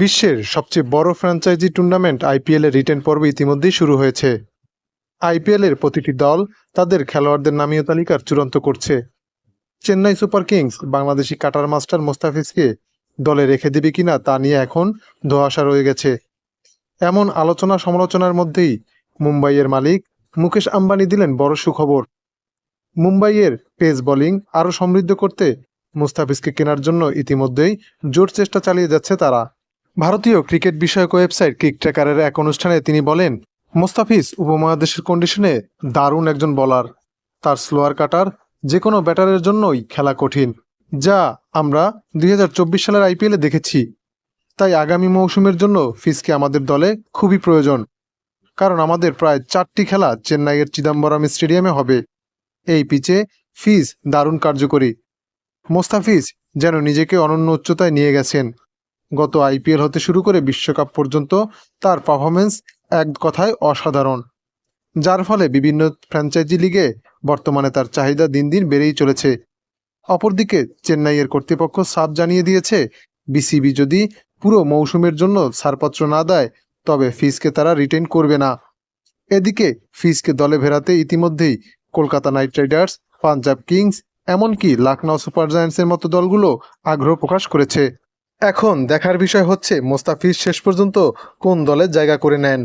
বিশ্বের সবচেয়ে বড় ফ্র্যাঞ্চাইজি টুর্নামেন্ট আইপিএলের রিটেন পর্ব ইতিমধ্যেই শুরু হয়েছে। আইপিএলের প্রতিটি দল তাদের খেলোয়াড়দের নামীয় তালিকার চূড়ান্ত করছে। Chennai super kings Bangladeshi cutter master মোস্তাফিজকে দলে রেখে দেবে কিনা তা নিয়ে এখন ধোঁয়াশা রয়ে গেছে। এমন আলোচনা সমালোচনার মধ্যেই মুম্বাইয়ের মালিক মুকেশ আম্বানি দিলেন বড় সুখবর। মুম্বাইয়ের পেস বোলিং আরও সমৃদ্ধ করতে মুস্তাফিজকে কেনার জন্য ইতিমধ্যেই জোর চেষ্টা চালিয়ে যাচ্ছে তারা। ভারতীয় ক্রিকেট বিষয়ক ওয়েবসাইট কিক ট্র্যাকারের এক অনুষ্ঠানে তিনি বলেন, মোস্তাফিজ উপমহাদেশের কন্ডিশনে দারুণ একজন বলার তার স্লোয়ার কাটার যে কোনো ব্যাটারের জন্যই খেলা কঠিন, যা আমরা দুই হাজার চব্বিশ সালের আইপিএলে দেখেছি। তাই আগামী মৌসুমের জন্য ফিজকে আমাদের দলে খুবই প্রয়োজন, কারণ আমাদের প্রায় চারটি খেলা চেন্নাইয়ের চিদাম্বরম স্টেডিয়ামে হবে। এই পিচে ফিজ দারুণ কার্যকরী। মোস্তাফিজ যেন নিজেকে অনন্য উচ্চতায় নিয়ে গেছেন। গত আইপিএল হতে শুরু করে বিশ্বকাপ পর্যন্ত তার পারফরমেন্স এক কথায় অসাধারণ। যার ফলে বিভিন্ন ফ্র্যাঞ্চাইজি লিগে বর্তমানে তার চাহিদা দিন দিন বেড়েই চলেছে। অপরদিকে চেন্নাইয়ের কর্তৃপক্ষ সাফ জানিয়ে দিয়েছে, বিসিবি যদি পুরো মৌসুমের জন্য ছাড়পত্র না দেয়, তবে ফিজকে তারা রিটেন করবে না। এদিকে ফিজকে দলে ফেরাতে ইতিমধ্যেই Kolkata knight riders, Punjab kings, এমনকি লখনৌ সুপার জায়ান্টসের মতো দলগুলো আগ্রহ প্রকাশ করেছে। এখন দেখার বিষয় হচ্ছে মোস্তাফিজ শেষ পর্যন্ত কোন দলে জায়গা করে নেন?